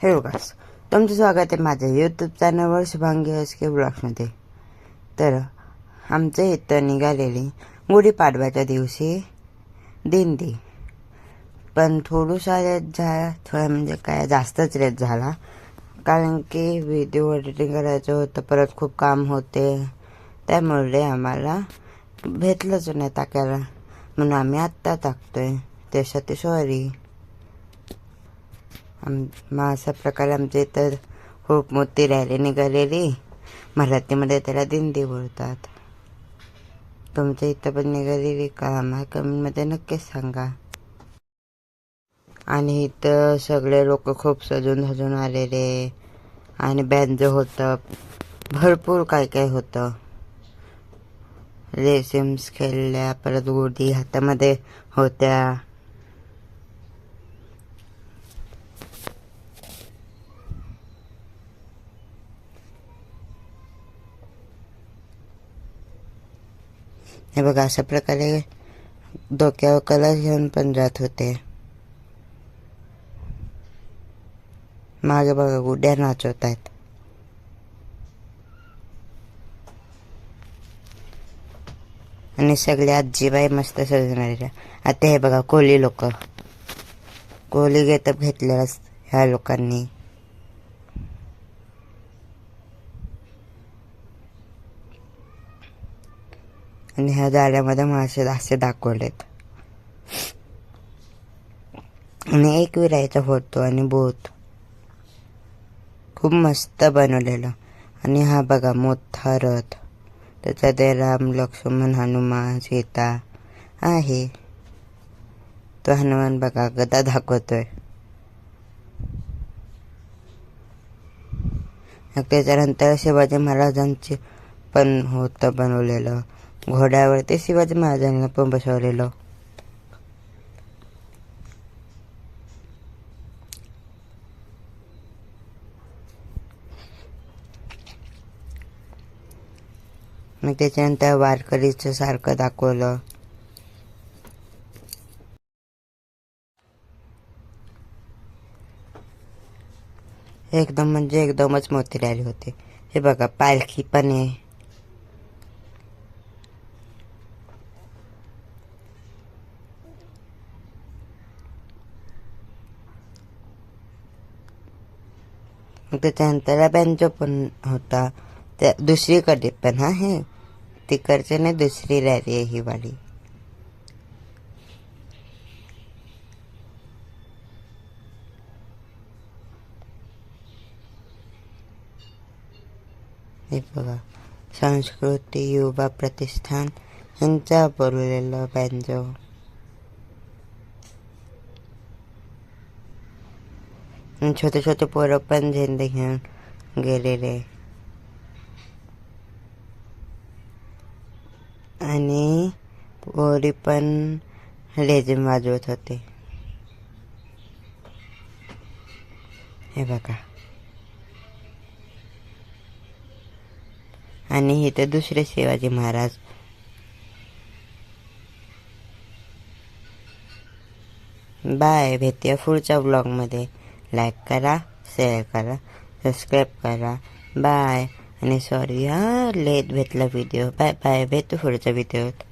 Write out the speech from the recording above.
Hello गास तुमचं स्वागत आहे माझ्या यूट्यूब चॅनलवर शुभांगी एस ब्लॉग्समध्ये तर आमच्या इथं निघालेली गुढीपाडव्याच्या दिवशी दिंडी पण थोडूसा लेट झाला थोडा म्हणजे काय जास्तच लेट झाला कारण की व्हिडिओ एडिटिंग करायचं होतं परत खूप काम होते त्यामुळे आम्हाला भेटलंच नाही टाकायला म्हणून आम्ही आत्ता टाकतोय त्यासाठी सॉरी आम मग अशा प्रकारे आमच्या इथं खूप मोठी रॅली निघालेली. मराठीमध्ये त्याला दिंडी बोलतात. तुमच्या इथं पण निघालेली का? मला कमेंटमध्ये नक्कीच सांगा. आणि इथं सगळे लोक खूप सजून सजून आलेले. आणि बँजो होतं. भरपूर काय काय होतं. रेसिम्स खेळल्या परत गोडी हातामध्ये होत्या. हे बघा अशा प्रकारे डोक्यावर कलर घेऊन पण जात होते. मागे बघा गुड्या नाचवत आहेत आणि सगळे आजीबाई मस्त सजणार. आता हे बघा कोली लोक. कोली गेटअप घेतलेला ह्या लोकांनी. आणि ह्या जाळ्यामध्ये मासे असे दाखवलेत. आणि एक विरायचा फोटो आणि बोत खूप मस्त बनवलेलं. आणि हा बघा मोठा रथ. त्याच्यात राम लक्ष्मण हनुमान सीता आहे. तो हनुमान बघा गदा दाखवतोय. त्याच्यानंतर शिवाजी महाराजांचे पण होतं बनवलेलं. घोड्यावरती शिवाजी महाराजांना पण बसवलेलं. मग त्याच्यानंतर वारकरीचं सारखं दाखवलं. एकदम म्हणजे एकदमच मोती रॅली होती. हे बघा पालखी पण आहे. मग त्याच्यानंतर बँजो पण होता त्या दुसरीकडे पण हा हे तिकडचे नाही दुसरी रॅली आहे ही वाली. हे बघा संस्कृती युवा प्रतिष्ठान यांचा बोललेलं बँजो छोटे छोटे पोरं पण झेंडे घेऊन गेलेले. आणि पोरी पण लेझिम वाजवत होते. हे बघा. आणि इथे दुसरे शिवाजी महाराज. बाय भेटूया पुढच्या ब्लॉगमध्ये लाईक करा शेअर करा सबस्क्राईब करा. बाय आणि सॉरी हां लेट भेटला व्हिडिओ बाय बाय भेटू पुढच्या व्हिडिओत